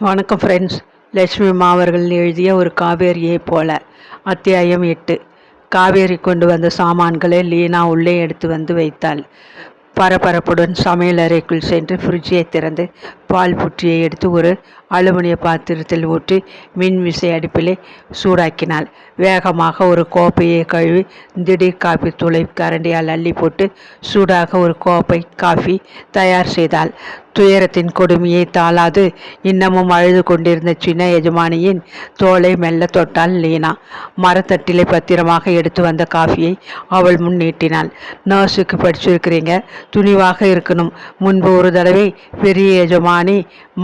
வணக்கம் ஃப்ரெண்ட்ஸ் லட்சுமி மாவர்கள் எழுதிய ஒரு காவேரியை போல. அத்தியாயம் எட்டு. காவேரி கொண்டு வந்த சாமான்களை லீனா உள்ளே எடுத்து வந்து வைத்தாள். பரபரப்புடன் சமையல் அறைக்குள் சென்று ஃப்ரிட்ஜை திறந்து பால் புற்றியை எடுத்து ஒரு அலுமினிய பாத்திரத்தில் ஊற்றி மின் விசை அடுப்பிலே சூடாக்கினாள் வேகமாக ஒரு கோப்பையை கழுவி திடீர் காஃபி தூளை கரண்டியால் அள்ளி போட்டு சூடாக ஒரு கோப்பை காஃபி தயார் செய்தாள் துயரத்தின் கொடுமையை தாளாது. இன்னமும் அழுது கொண்டிருந்த சின்ன எஜமானியின் தோலை மெல்ல தொட்டாள் லீனா. மரத்தட்டிலை பத்திரமாக எடுத்து வந்த காஃபியை அவள் முன் நீட்டினாள். நர்ஸுக்கு படிச்சிருக்கிறீங்க. துணிவாக இருக்கணும். முன்பு ஒரு தடவை பெரிய எஜமான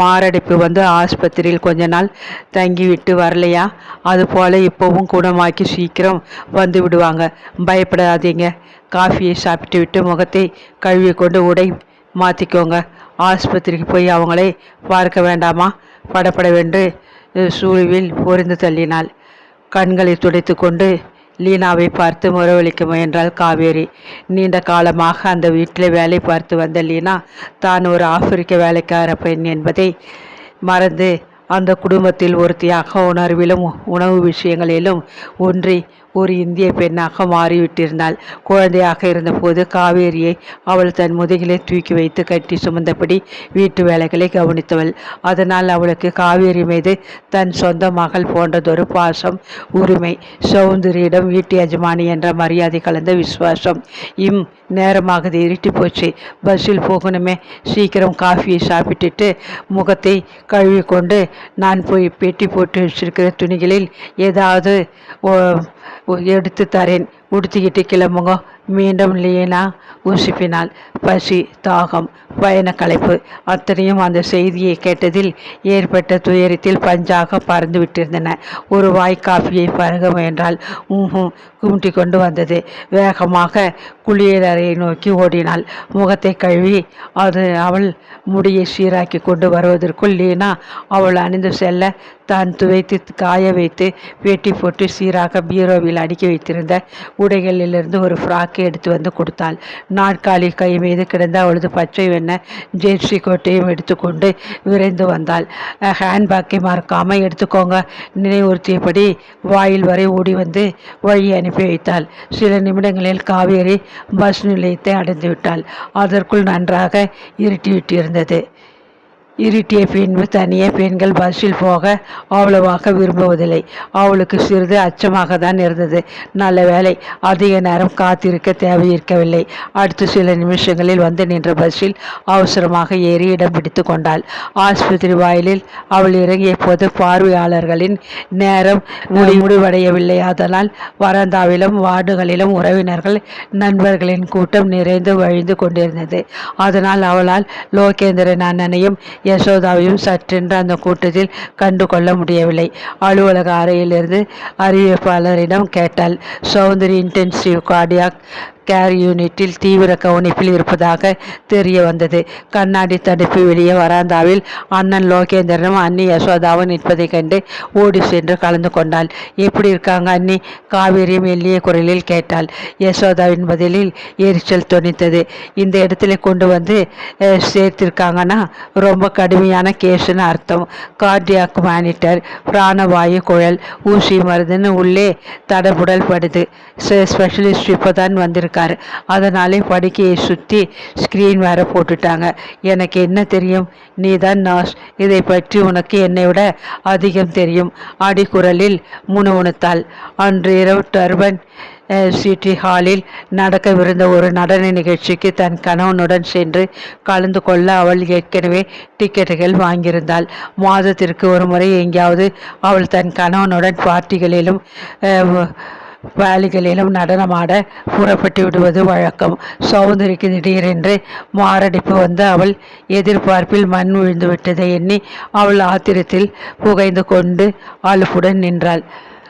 மாரடைப்பு வந்து ஆஸ்பத்திரியில் கொஞ்ச நாள் தங்கிவிட்டு வரலையா? அதுபோல் இப்போவும் குணமாக்கி சீக்கிரம் வந்து விடுவாங்க. பயப்படாதீங்க. காஃபியை சாப்பிட்டு விட்டு முகத்தை கழுவி கொண்டு உடை மாற்றிக்கோங்க ஆஸ்பத்திரிக்கு போய் அவங்களே பார்க்க வேண்டாமா? படப்படவென்று சூழ்வில் பொறிந்து தள்ளினாள். கண்களை துடைத்து கொண்டு லீனாவை பார்த்து முறவழிக்க முயன்றாள் காவேரி. நீண்ட காலமாக அந்த வீட்டில் வேலை பார்த்து வந்த லீனா தான் ஒரு ஆப்பிரிக்க வேலைக்கார பெண் என்பதை மறந்து அந்த குடும்பத்தில் ஒருத்தியாக உணர்விலும் உணவு விஷயங்களிலும் ஒன்றி ஒரு இந்திய பெண்ணாக மாறிவிட்டிருந்தாள். குழந்தையாக இருந்தபோது காவேரியை அவள் தன் முதுகிலே தூக்கி வைத்து கட்டி சுமந்தபடி வீட்டு வேலைகளை கவனித்தவள். அதனால் அவளுக்கு காவேரி மீது தன் சொந்த மகள் போன்றதொரு பாசம் உரிமை சௌந்தரியிடம் வீட்டு எஜமானி என்ற மரியாதை கலந்த விசுவாசம். இம் நேரமாகுது இருட்டி போச்சு. பஸ்ஸில் போகணுமே. சீக்கிரம் காஃபியை சாப்பிட்டுட்டு முகத்தை கழுவிக்கொண்டு நான் போய் பெட்டி போட்டு வச்சிருக்கிற துணிகளில் ஏதாவது எடுத்து தரேன். உடுத்திக்கிட்டு கிளம்புங்க. மீண்டும் லீனா உசுப்பினாள் பசி தாகம் பயண களைப்பு அத்தனையும் அந்த செய்தியை கேட்டதில் ஏற்பட்ட துயரத்தில் பஞ்சாக பறந்து விட்டிருந்தன. ஒரு வாய் காஃபியை பருக முயன்றால் ஊஹும் கும்பிட்டி கொண்டு வந்தது. வேகமாக குளியலறையை நோக்கி ஓடினாள். முகத்தை கழுவி அது அவள் முடியை சீராக்கி கொண்டு வருவதற்குள் லீனா அவள் அணிந்து செல்ல தான் துவைத்து காய வைத்து வேட்டி போட்டு சீராக பீரோவில் அடுக்கி வைத்திருந்த கூடைகளிலிருந்து ஒரு ஃப்ராக்கை எடுத்து வந்து கொடுத்தாள். நாற்காலி கை மீது கிடந்த அவளது பச்சை வெண்ண ஜெர்சி கோட்டையும் எடுத்துக்கொண்டு விரைந்து வந்தாள். ஹேண்ட்பேக்கை மறக்காமல் எடுத்துக்கோங்க. நினைவுறுத்தியபடி வாயில் வரை ஓடி வந்து வழி அனுப்பி வைத்தாள். சில நிமிடங்களில் காவேரி பஸ் நிலையத்தை அடைந்து விட்டாள் அதற்குள் நன்றாக இருட்டிவிட்டிருந்தது. இருட்டிய பின்பு தனியே பெண்கள் பஸ்ஸில் போக அவ்வளவாக விரும்புவதில்லை. அவளுக்கு சிறிது அச்சமாக தான் இருந்தது. நல்ல வேலை அதிக நேரம் காத்திருக்க தேவையிருக்கவில்லை. அடுத்த சில நிமிஷங்களில் வந்து நின்ற பஸ்ஸில் அவசரமாக ஏறி இடம் பிடித்து கொண்டாள். ஆஸ்பத்திரி வாயிலில் அவள் இறங்கிய போது பார்வையாளர்களின் நேரம் முடிவடையவில்லை. அதனால் வராந்தாவிலும் வார்டுகளிலும் உறவினர்கள் நண்பர்களின் கூட்டம் நிறைந்து வழிந்து கொண்டிருந்தது. அதனால் அவளால் லோகேந்திரன் அண்ணனையும் யசோதாவையும் சற்றென்று அந்த கூட்டத்தில் கண்டு கொள்ள முடியவில்லை. அலுவலக அறையிலிருந்து அறிவிப்பாளரிடம் கேட்டாள் சௌந்தரி இன்டென்சிவ் கார்டியாக் கேர் யூனிட்டில் தீவிர கவனிப்பில் இருப்பதாக தெரிய வந்தது. கண்ணாடி தடுப்பு வெளியே வராந்தாவில் அண்ணன் லோகேந்திரனும் அண்ணி யசோதாவும் நிற்பதைக் கண்டு ஓடி சென்று கலந்து கொண்டாள். எப்படி இருக்காங்க அண்ணி? காவேரி மெல்லிய குரலில் கேட்டாள். யசோதாவின் பதிலில் எரிச்சல் துணித்தது இந்த இடத்துல கொண்டு வந்து சேர்த்திருக்காங்கன்னா ரொம்ப கடுமையான கேஸுன்னு அர்த்தம். கார்டியாக் மானிட்டர் பிராணவாயு குழல் ஊசி மருந்துன்னு உள்ளே தடபுடல் படுது. ஸ்பெஷலிஸ்ட் இப்போ தான் வந்திருக்காரு. அதனாலே படுக்கையை சுற்றி ஸ்க்ரீன் வேற போட்டுட்டாங்க. எனக்கு என்ன தெரியும்? நீ தான் நர்ஸ் இதை பற்றி உனக்கு என்னை விட அதிகம் தெரியும். அடிக்குரலில் முணுமுணுத்தாள். அன்று இரவு டர்பன் சிட்டி ஹாலில் நடக்கவிருந்த ஒரு நடன நிகழ்ச்சிக்கு தன் கணவனுடன் சென்று கலந்து கொள்ள அவள் ஏற்கனவே டிக்கெட்டுகள் வாங்கியிருந்தாள். மாதத்திற்கு ஒரு முறை எங்கேயாவது அவள் தன் கணவனுடன் பார்ட்டிகளிலும் வேலைகளிலும் நடனமாட புறப்பட்டு விடுவது வழக்கம். சௌந்தரிக்கு திடீரென்று மாரடைப்பு வந்து அவள் எதிர்பார்ப்பில் மண் விழுந்து விட்டதை எண்ணி அவள் ஆத்திரத்தில் புகைந்து கொண்டு அழுப்புடன் நின்றாள்.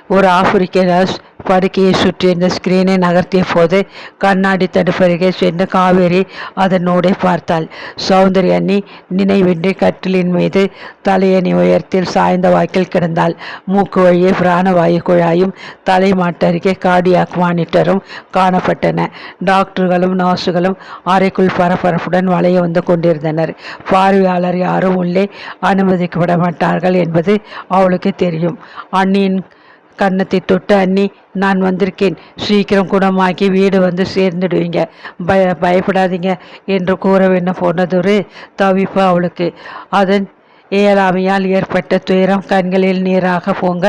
ஒரு ஆப்பிரிக்க நர்ஸ் படுக்கையை சுற்றியிருந்த ஸ்கிரீனை நகர்த்திய போது கண்ணாடி தடுப்பருகே சென்று காவேரி அதனோடே பார்த்தாள். சௌந்தரி அண்ணி நினைவின்றி கட்டிலின் மீது தலையணி உயரத்தில் சாய்ந்த வாக்கில் கிடந்தாள் மூக்கு வழியே பிராணவாயு குழாயும் தலை மாட்டருகே கார்டியாக் மானிட்டரும் காணப்பட்டன. டாக்டர்களும் நர்ஸுகளும் அறைக்குள் பரபரப்புடன் வளைய வந்து கொண்டிருந்தனர். பார்வையாளர் யாரும் உள்ளே அனுமதிக்கப்பட மாட்டார்கள் என்பது அவளுக்கு தெரியும். அண்ணியின் கன்னத்தை தொட்டு அண்ணி நான் வந்திருக்கேன். சீக்கிரம் குணமாக்கி வீடு வந்து சேர்ந்துடுவீங்க. பய பயப்படாதீங்க என்று கூற வேண்டும் போனதொரு தவிப்பு அவளுக்கு. அதன் இயலாமையால் ஏற்பட்ட துயரம் கண்களில் நீராக பொங்க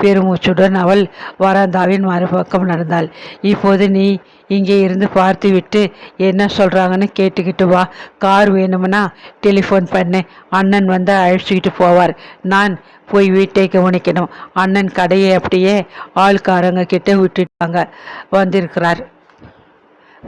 பெருமூச்சுடன் அவள் வராந்தாவின் மறுபக்கம் நடந்தாள். இப்போது நீ இங்கே இருந்து பார்த்துவிட்டு என்ன சொல்கிறாங்கன்னு கேட்டுக்கிட்டு வா. கார் வேணும்னா டெலிஃபோன் பண்ணு. அண்ணன் வந்து அழைச்சிக்கிட்டு போவார். நான் போய் வீட்டை கவனிக்கணும். அண்ணன் கடையை அப்படியே ஆள்காரங்க கிட்ட விட்டுட்டாங்க. வந்திருக்கிறார்.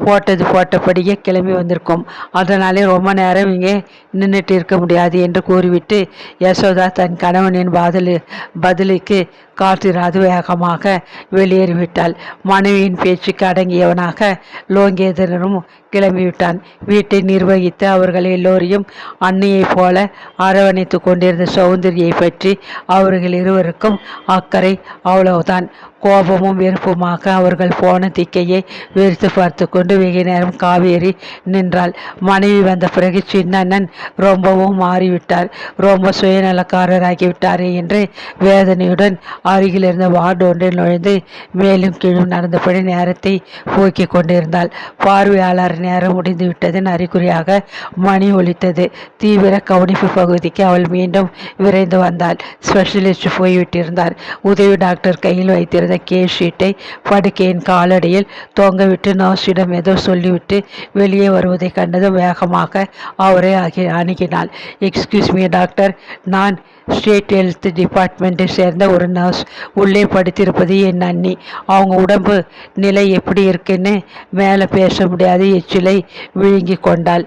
போட்டது போட்டபடியே கிளம்பி வந்திருக்கோம். அதனாலே ரொம்ப நேரம் இங்கே நின்றுட்டு இருக்க முடியாது என்று கூறிவிட்டு யசோதா தன் கணவனின் பதில் பதிலுக்கு காத்திராது வேகமாக வெளியேறிவிட்டாள். மனைவியின் பேச்சுக்கு அடங்கியவனாக லோங்கேதரனும் கிளம்பிவிட்டான். வீட்டை நிர்வகித்து அவர்கள் எல்லோரையும் அன்னையைப் போல அரவணைத்து கொண்டிருந்த சௌந்தரியை பற்றி அவர்கள் இருவருக்கும் அக்கறை அவ்வளவுதான். கோபமும் வெறுப்புமாக அவர்கள் போன திக்கையை வெறுத்து பார்த்து கொண்டு வெகு நேரம் காவேரி நின்றாள். மனைவி வந்த பிறகு சின்னண்ணன் ரொம்பவும் மாறிவிட்டார். ரொம்ப சுயநலக்காரராகிவிட்டாரே என்று வேதனையுடன் அருகில் இருந்த வார்டு ஒன்றில் நுழைந்து மேலும் கீழும் நடந்தபடி நேரத்தை போக்கிக் கொண்டிருந்தாள். பார்வையாளர் நேரம் முடிந்து விட்டதன் அறிகுறியாக மணி ஒலித்தது. தீவிர கவனிப்பு பகுதிக்கு அவள் மீண்டும் விரைந்து வந்தாள். ஸ்பெஷலிஸ்ட் போய்விட்டிருந்தார். உதவி டாக்டர் கையில் வைத்திருந்த கே ஷீட்டை படுக்கையின் காலடியில் தொங்கவிட்டு நர்ஸிடம் ஏதோ சொல்லிவிட்டு வெளியே வருவதை கண்டதும் வேகமாக அவரை அகி அணுகினாள். எக்ஸ்கியூஸ் மீ டாக்டர் நான் ஸ்டேட் ஹெல்த் டிபார்ட்மெண்ட்டை சேர்ந்த ஒரு நர்ஸ். உள்ளே படுத்திருப்பது என் அண்ணி. அவங்க உடம்பு நிலை எப்படி இருக்குன்னு மேலே பேச முடியாது. எச்சிலை விழுங்கி கொண்டாள்.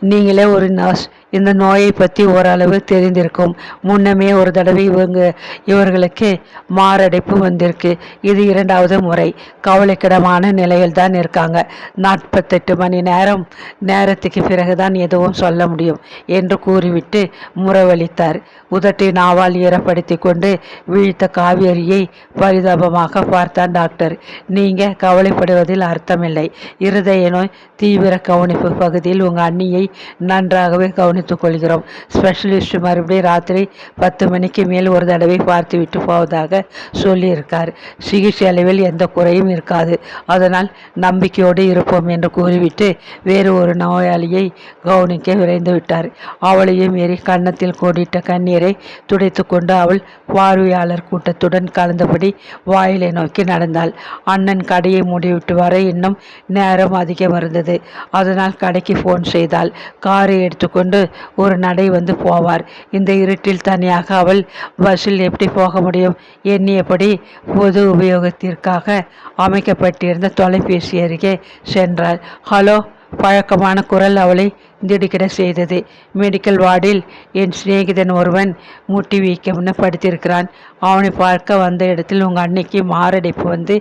நீங்களே ஒரு நர்ஸ். இந்த நோயை பற்றி ஓரளவு தெரிந்திருக்கும். முன்னமே ஒரு தடவை இவங்க இவர்களுக்கு மாரடைப்பு வந்திருக்கு. இது இரண்டாவது முறை. கவலைக்கிடமான நிலையில் தான் இருக்காங்க. நாற்பத்தெட்டு மணி நேரம் நேரத்துக்கு பிறகுதான் எதுவும் சொல்ல முடியும் என்று கூறிவிட்டு முறவளித்தார் உதட்டை நாவால் ஈரப்படுத்தி கொண்டு வீழ்த்த காவேரியை பரிதாபமாக பார்த்தான் டாக்டர். நீங்க கவலைப்படுவதில் அர்த்தமில்லை. இருதய நோய் தீவிர கவனிப்பு பகுதியில் உங்கள் அண்ணியை நன்றாகவே கவனி கவனித்துக் கொள்கிறோம் ஸ்பெஷலிஸ்ட் மறுபடியும் ராத்திரி பத்து மணிக்கு மேல் ஒரு தடவை பார்த்து விட்டு போவதாக சொல்லியிருக்கார். சிகிச்சை அளவில் எந்த குறையும் இருக்காது. அதனால் நம்பிக்கையோடு இருப்போம் என்று கூறிவிட்டு வேறு ஒரு நோயாளியை கவனிக்க விரைந்து விட்டார். அவளையும் மீறி கன்னத்தில் கோடிட்ட கண்ணீரை துடைத்து கொண்டு அவள் பார்வையாளர் கூட்டத்துடன் கலந்தபடி வாயிலை நோக்கி நடந்தாள். அண்ணன் கடையை மூடிவிட்டு வர இன்னும் நேரம் அதிகம் இருந்தது அதனால் கடைக்கு ஃபோன் செய்தாள். காரை எடுத்துக்கொண்டு ஒரு நடை வந்து போவார். இந்த இருட்டில் தனியாக அவள் பஸ்ஸில் எப்படி போக முடியும்? எண்ணியபடி பொது உபயோகத்திற்காக அமைக்கப்பட்டிருந்த தொலைபேசி அருகே சென்றாள். ஹலோ பழக்கமான குரல் அவளை திடுக்கிட செய்தது. மெடிக்கல் வார்டில் என் சிநேகிதன் ஒருவன் முட்டி வீக்கம்னு படுத்திருக்கிறான். அவனை பார்க்க வந்த இடத்தில் உங்கள் அன்னைக்கு மாரடைப்பு வந்து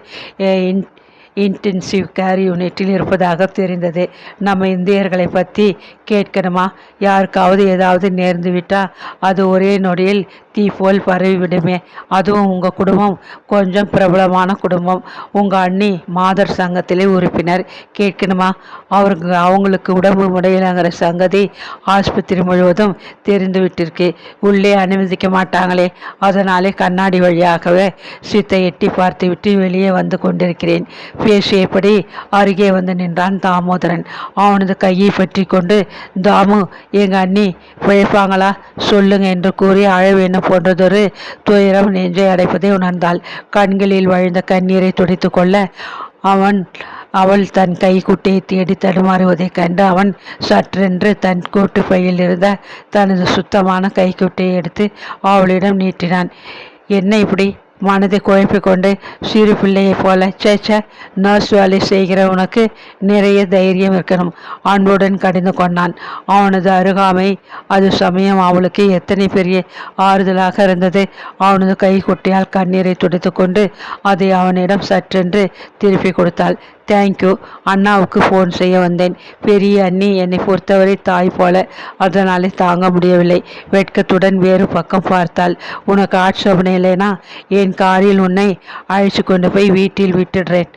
இன்டென்சிவ் கேர் யூனிட்டில் இருப்பதாக தெரிந்தது. நம்ம இந்தியர்களை பற்றி கேட்கணுமா? யாருக்காவது ஏதாவது நேர்ந்து விட்டால் அது ஒரே நொடியில் தீ போல் பரவிவிடுமே அதுவும் உங்கள் குடும்பம். கொஞ்சம் பிரபலமான குடும்பம். உங்கள் அண்ணி மாதர் சங்கத்திலே உறுப்பினர். கேட்கணுமா? அவருக்கு அவங்களுக்கு உடம்பு முடையிலங்கிற சங்கதி ஆஸ்பத்திரி முழுவதும் தெரிந்து விட்டிருக்கு. உள்ளே அனுமதிக்க மாட்டாங்களே. அதனாலே கண்ணாடி வழியாகவே சித்தை எட்டி பார்த்துவிட்டு வெளியே வந்து கொண்டிருக்கிறேன். பேசியபடி அருகே வந்து நின்றான் தாமோதரன். அவனது கையை பற்றி கொண்டு தாமு எங்கள் அண்ணி பிழைப்பாங்களா? சொல்லுங்க என்று கூறி அழ வேண்டும் போன்றதொரு துயரம் நெஞ்சை அடைப்பதை உணர்ந்தாள். கண்களில் வழிந்த கண்ணீரை துடைத்து கொள்ள அவன் அவள் தன் கைக்குட்டையை தேடி தடுமாறுவதைக் கண்டு அவன் சற்றென்று தன் கூட்டு பையில் இருந்த தனது சுத்தமான கைக்குட்டையை எடுத்து அவளிடம் நீட்டினான். என்ன இப்படி? மனதை குழப்பிக்கொண்டு சிறு பிள்ளையைப் போல சேச்ச நர்ஸ் வேலை செய்கிற உனக்கு நிறைய தைரியம் இருக்கணும். அன்புடன் கடிந்து கொண்டான். அவனது அருகாமை அது சமயம் அவளுக்கு எத்தனை பெரிய ஆறுதலாக இருந்தது. அவனது கை குட்டியால் கண்ணீரை துடைத்து கொண்டு அதை அவனிடம் சற்றென்று திருப்பி கொடுத்தாள். தேங்க்யூ அண்ணாவுக்கு ஃபோன் செய்ய வந்தேன். பெரிய அண்ணி என்னை பொறுத்தவரை தாய் போல. அதனாலே தாங்க முடியவில்லை. வெட்கத்துடன் வேறு பக்கம் பார்த்தாள். உனக்கு ஆட்சேபனை இல்லைனா என் காரில் உன்னை அழைச்சு கொண்டு போய் வீட்டில் விட்டுடுறேன்.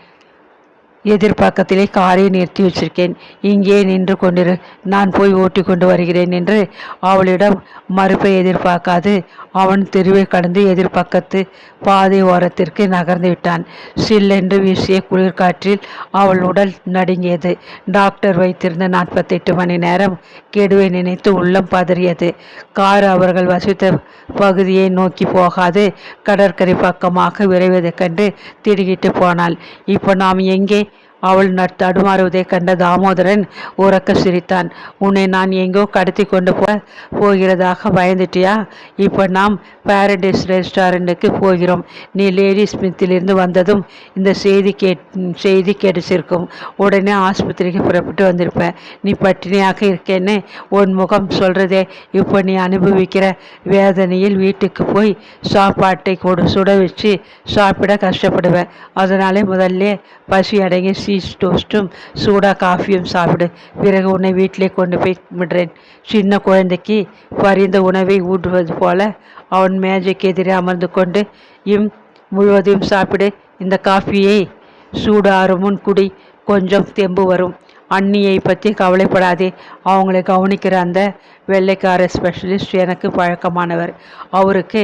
எதிர்பாக்கத்திலே காரை நிறுத்தி வச்சிருக்கேன். இங்கே நின்று கொண்டிரு. நான் போய் ஓட்டி கொண்டு வருகிறேன் என்று அவளிடம் மறுப்பை எதிர்பார்க்காது. அவன் தெருவை கடந்து எதிர்பக்கத்து பாதை ஓரத்திற்கு நகர்ந்து விட்டான். சில்லென்று வீசிய குளிர்காற்றில் அவள் உடல் நடுங்கியது. டாக்டர் வைத்திருந்த நாற்பத்தெட்டு மணி நேரம் கெடுவை நினைத்து உள்ளம் பதறியது. கார் அவர்கள் வசித்த பகுதியை நோக்கி போகாது. கடற்கரை பக்கமாக விரைவதைக் கண்டு திடுகிட்டு போனாள். இப்போ நாம் எங்கே அவள் தடுமாறுவதைக் கண்ட தாமோதரன் உறக்க சிரித்தான். உன்னை நான் எங்கோ கடத்தி கொண்டு போ போகிறதாக பயந்துட்டியா? இப்போ நாம் பாரடைஸ் ரெஸ்டாரண்ட்டுக்கு போகிறோம். நீ லேடி ஸ்மித்திலிருந்து வந்ததும் இந்த செய்தி கே செய்தி கிடைச்சிருக்கும் உடனே ஆஸ்பத்திரிக்கு புறப்பட்டு வந்திருப்பேன். நீ பட்டினியாக இருக்கேன்னு உன் முகம் சொல்கிறதே இப்போ நீ அனுபவிக்கிற வேதனையில் வீட்டுக்கு போய் சாப்பாட்டை கொடு சுட வச்சு சாப்பிட கஷ்டப்படுவேன். அதனாலே முதல்ல பசி அடங்கி சீஸ் டோஸ்ட்டும் சூடாக காஃபியும் சாப்பிடு. பிறகு உன்னை வீட்டிலே கொண்டு போய் விடுறேன் சின்ன குழந்தைக்கு பரிந்த உணவை ஊட்டுவது போல அவன் மேஜைக்கு எதிரே அமர்ந்து கொண்டு இம் முழுவதையும் சாப்பிடு. இந்த காஃபியை சூடாறு முன் குடி. கொஞ்சம் தெம்பு வரும். அண்ணியை பற்றி கவலைப்படாதே. அவங்களை கவனிக்கிற அந்த வெள்ளைக்கார ஸ்பெஷலிஸ்ட் எனக்கு பழக்கமானவர். அவருக்கு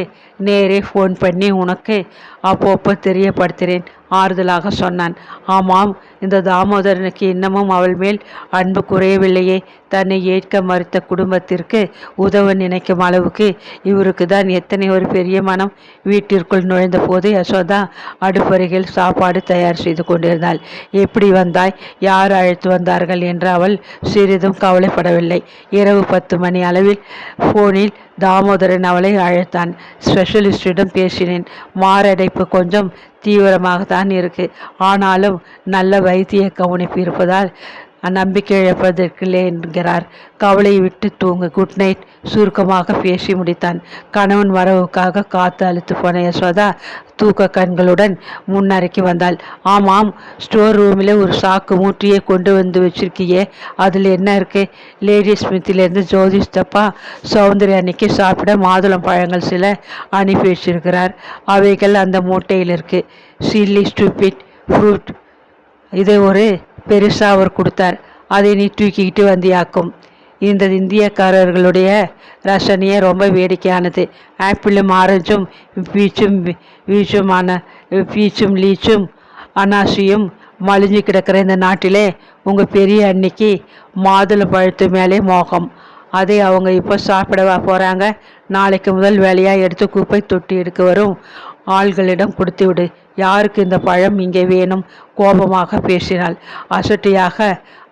நேரே ஃபோன் பண்ணி உனக்கு அப்பப்போ தெரியப்படுத்துகிறேன் ஆறுதலாக சொன்னான். ஆமாம் இந்த தாமோதரனுக்கு இன்னமும் அவள் மேல் அன்பு குறையவில்லையே. தன்னை ஏற்க மறுத்த குடும்பத்திற்கு உதவ நினைக்கும் அளவுக்கு இவருக்கு தான் எத்தனை ஒரு பெரிய மனம் வீட்டிற்குள் நுழைந்த போது யசோதா அடுப்பருகில் சாப்பாடு தயார் செய்து கொண்டிருந்தாள். எப்படி வந்தாய்? யார் அழைத்து வந்தார்கள்? என்று அவள் சிறிதும் கவலைப்படவில்லை. இரவு பத்து மணி அளவில் ஃபோனில் தாமோதரன் அவளை அழைத்தான். ஸ்பெஷலிஸ்டிடம் பேசினேன். மாரடைப்பு கொஞ்சம் தீவிரமாகத்தான் இருக்கு. ஆனாலும் நல்ல வைத்திய கவனிப்பு இருப்பதால் நம்பிக்கை இழப்பதற்கில்லை என்கிறார். கவலையை விட்டு தூங்கு. குட் நைட் சுருக்கமாக பேசி முடித்தான். கணவன் வரவுக்காக காத்து அழுத்து போன யசோதா தூக்க கண்களுடன் முன்னறைக்கு வந்தாள். ஆமாம் ஸ்டோர் ரூமில் ஒரு சாக்கு மூட்டையை கொண்டு வந்து வச்சிருக்கியே. அதில் என்ன இருக்கு? லேடி ஸ்மித்திலேருந்து ஜோதிஷ் தப்பா? சௌந்தர்ய அன்னைக்கு சாப்பிட மாதுளம் பழங்கள் சில அனுப்பி வச்சிருக்கிறார். அவைகள் அந்த மூட்டையில் இருக்கு. சில்லி ஸ்டூபிட் ஃப்ரூட் இது ஒரு பெருசாக அவர் கொடுத்தார். அதை நீ தூக்கிக்கிட்டு வந்தியாக்கும். இந்த இந்தியக்காரர்களுடைய ரசனையே ரொம்ப வேடிக்கையானது. ஆப்பிளும் ஆரஞ்சும் பீச்சும் வீச்சுமான பீச்சும் லீச்சும் அனாசியும் மலிஞ்சு கிடக்கிற இந்த நாட்டிலே உங்கள் பெரிய அன்னைக்கு மாதுளை பழுத்து மேலே மோகம். அதை அவங்க இப்போ சாப்பிடவா போகிறாங்க நாளைக்கு முதல் வேலையாக எடுத்து குப்பை தொட்டி எடுக்க வரும். ஆள்களிடம் கொடுத்துவிடு. யாருக்கு இந்த பழம் இங்கே வேணும்? கோபமாக பேசினாள். அசட்டியாக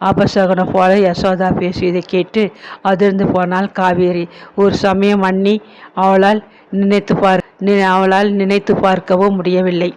அபசகனம் போல யசோதா பேசியதை கேட்டு அதிர்ந்து போனாள் காவேரி. ஒரு சமயம் அண்ணி அவளால் நினைத்து பார் அவளால் நினைத்து பார்க்கவும் முடியவில்லை.